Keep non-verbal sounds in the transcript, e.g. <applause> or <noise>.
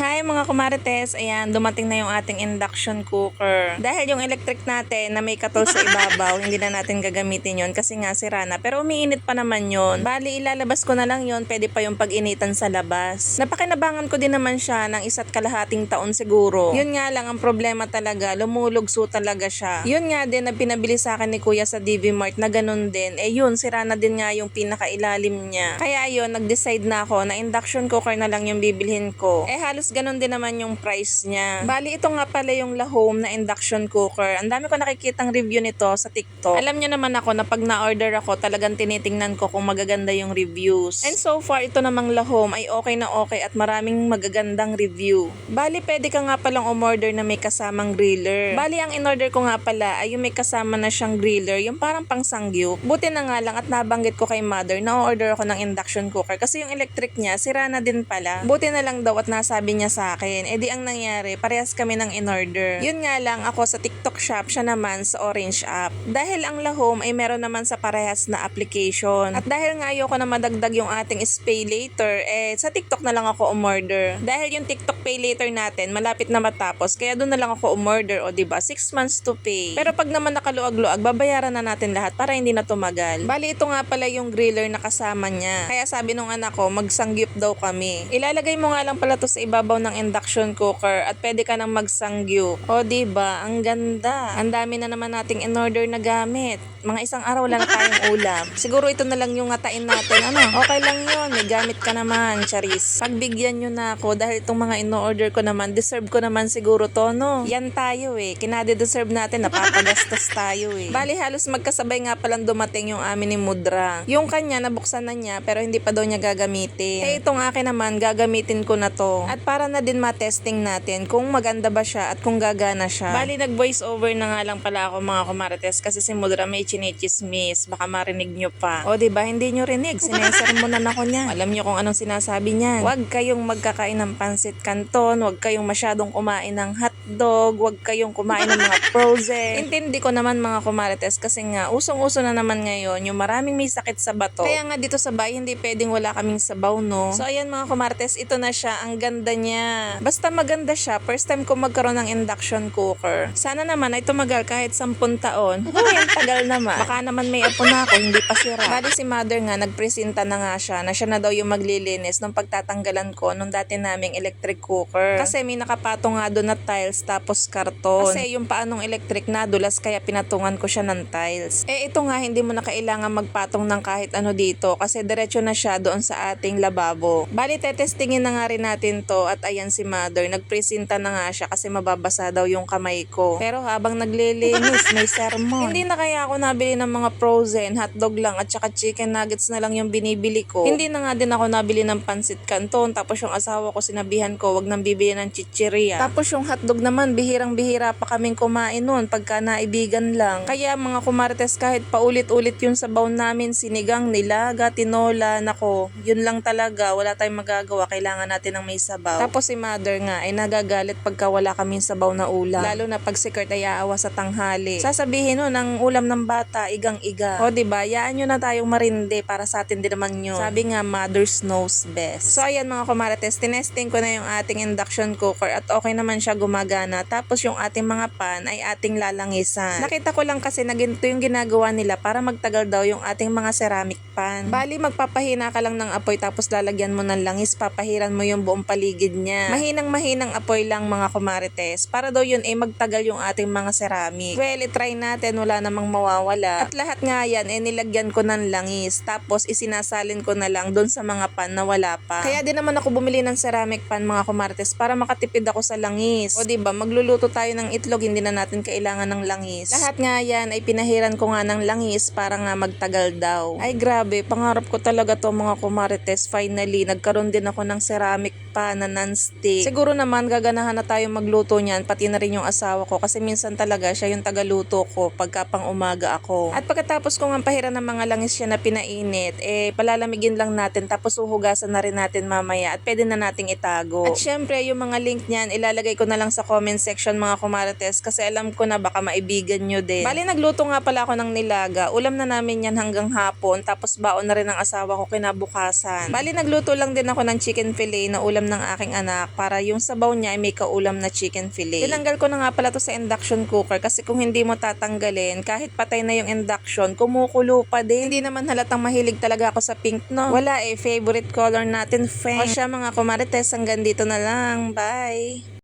Hi mga kumarites, ayan, dumating na yung ating induction cooker. Dahil yung electric natin na may katol sa ibabaw, <laughs> hindi na natin gagamitin yon kasi nga sira na. Pero umiinit pa naman yon. Bali, ilalabas ko na lang yon pwede pa yung pag-initan sa labas. Napakinabangan ko din naman siya ng isa't kalahating taon siguro. Yun nga lang, ang problema talaga, lumulugso talaga siya. Yun nga din na pinabili sa akin ni Kuya sa DV Mart na ganun din. Eh yun, sira na din nga yung pinakailalim niya. Kaya yun, nag-decide na ako na induction cooker na lang yung bibilhin ko. Eh halos ganun din naman yung price niya. Bali, ito nga pala yung La Home na induction cooker. Ang dami ko nakikitang review nito sa TikTok. Alam niyo naman ako na pag na-order ako, talagang tinitingnan ko kung magaganda yung reviews. And so far, ito namang La Home ay okay na okay at maraming magagandang review. Bali, pwede ka nga palang umorder na may kasamang griller. Bali, ang in-order ko nga pala ay yung may kasama na siyang griller, yung parang pangsangyup. Buti na nga lang at nabanggit ko kay mother na order ako ng induction cooker kasi yung electric niya, sira na din pala. Buti na lang daw at nasabi niya sa akin. E di ang nangyari, parehas kami ng in-order. Yun nga lang, ako sa TikTok shop, siya naman sa Orange app. Dahil ang La Home ay meron naman sa parehas na application. At dahil nga ayoko na madagdag yung ating pay later, eh sa TikTok na lang ako umorder. Dahil yung TikTok pay later natin, malapit na matapos, kaya doon na lang ako umorder, o ba 6 months to pay. Pero pag naman nakaluag-luag, babayaran na natin lahat para hindi na tumagal. Bali, ito nga pala yung griller na kasama niya. Kaya sabi nung anak ko, magsangyup daw kami. Ilalagay mo nga lang pala to sa ibabaw ng induction cooker at pwede ka nang magsangyup. O ba Ang ganda. Ang dami na naman nating in-order na gamit. Mga isang araw wala na tayong <laughs> ulam. Siguro ito na lang yung ngatain natin. Ano? Okay lang yun. May gamit ka naman, Charis. Pagbigyan nyo na ako dahil itong mga in-order ko naman, deserve ko naman siguro to, no? Yan tayo eh. Kinade-deserve natin. Napapagastos <laughs> tayo eh. Bali halos magkasabay nga palang dumating yung amin ni Mudra. Yung kanya, nabuksan na niya pero hindi pa daw niya gagamitin. Eh itong akin naman, gagamitin ko na to. At para na din matesting natin kung maganda ba siya at kung gagana siya. Bali nag-voice over na nga lang pala ako mga kumarites kasi si Mudra may chinichismis. Baka marinig nyo pa. O di ba hindi nyo rinig. Sinesermonan ako niya. <laughs> Alam nyo kung anong sinasabi niya. Huwag kayong magkakain ng pansit canton. Huwag kayong masyadong kumain ng hotdog. Huwag kayong kumain ng mga frozen. <laughs> Intindi ko naman mga kumarites kasi nga usong-uso na naman ngayon yung maraming may sakit sa bato. Kaya nga dito sa bahay hindi pwedeng wala kaming sabaw no. So ayan mga kumarites, ito na siya. Ang ganda niya. Basta maganda siya. First time ko magkaroon ng induction cooker. Sana naman ay tumagal kahit 10 taon. <laughs> Uy, ang tagal naman. Baka naman may apo na ako, hindi pa sira. Bali si mother nga, nagpresenta na nga siya na siya na daw yung maglilinis nung pagtatanggalan ko nung dati naming electric cooker. Kasi may nakapatong nga doon na tiles tapos karton. Kasi yung paanong electric na dulas kaya pinatungan ko siya ng tiles. Eh ito nga hindi mo na kailangan magpatong ng kahit ano dito kasi diretso na siya doon sa ating lababo. Bali tetestingin na nga rin natin to at ayan si mother nagpresenta na nga siya kasi mababasa daw yung kamay ko. Pero habang naglilinis may <laughs> sermon. Hindi na kaya ako nabili ng mga frozen hotdog lang at saka chicken nuggets na lang yung binibili ko. Hindi na nga din ako nabili ng pansit canton tapos yung asawa ko sinabihan ko wag nang bibili ng chichiria. Tapos yung hotdog naman bihirang-bihira pa kaming kumain noon pagka naibigan lang. Kaya mga kumarites kahit paulit-ulit yung sabaw namin sinigang, nilaga, tinola, nako, yun lang talaga, wala tayong magagawa, kailangan natin ng may sabaw. Tapos si mother nga ay nagagalit pagka wala kaming sabaw na ulam. Lalo na pag si Kurt ay aawa sa tanghali. Sasabihin nun, ang ulam ng bata, igang-iga. O diba, yaan nyo na tayong marinde para sa atin din naman yun. Sabi nga, mother's knows best. So ayan mga kumarites, tinesting ko na yung ating induction cooker at okay naman siya gumagana. Tapos yung ating mga pan ay ating lalangisan. Nakita ko lang kasi na ganito yung ginagawa nila para magtagal daw yung ating mga ceramic pan. Bali, magpapahina ka lang ng apoy tapos lalagyan mo ng langis, papahiran mo yung buong paligid niya. Mahinang mahinang apoy lang mga kumarites para daw yun ay magtagal yung ating mga ceramic. Well, try natin, wala namang mawawala. At lahat nga yan, eh nilagyan ko ng langis. Tapos isinasalin ko na lang doon sa mga pan na wala pa. Kaya din naman ako bumili ng ceramic pan mga kumarites para makatipid ako sa langis. O diba, magluluto tayo ng itlog, hindi na natin kailangan ng langis. Lahat nga yan ay pinahiran ko nga ng langis para nga magtagal daw. Ay grabe, pangarap ko talaga to mga kumarites. Finally, nagkaroon din ako ng ceramic pan na non-stick. Siguro naman gaganahan na tayo magluto niyan, pati na rin yung asawa ko kasi minsan talaga siya yung tagaluto ko pagka pang umaga ako. At pagkatapos ko nga pahiran ng mga langis siya na pinainit, eh palalamigin lang natin tapos uhugasan na rin natin mamaya at pwede na nating itago. At syempre yung mga link niyan ilalagay ko na lang sa comment section mga kumarites kasi alam ko na baka maibigan nyo din. Bali nagluto nga pala ako ng nilaga. Ulam na namin yan hanggang hapon tapos baon na rin ang asawa ko kinabukasan. Bali nagluto lang din ako ng chicken fillet na ulam ng aking anak para yung sabaw niya ay may kaulam na chicken fillet. Tinanggal ko na nga pala to sa induction cooker kasi kung hindi mo tatanggalin kahit patay na yung induction kumukulo pa din. Hindi naman halatang mahilig talaga ako sa pink no. Wala eh favorite color natin, friend. O siya mga kumarites hanggang dito na lang. Bye!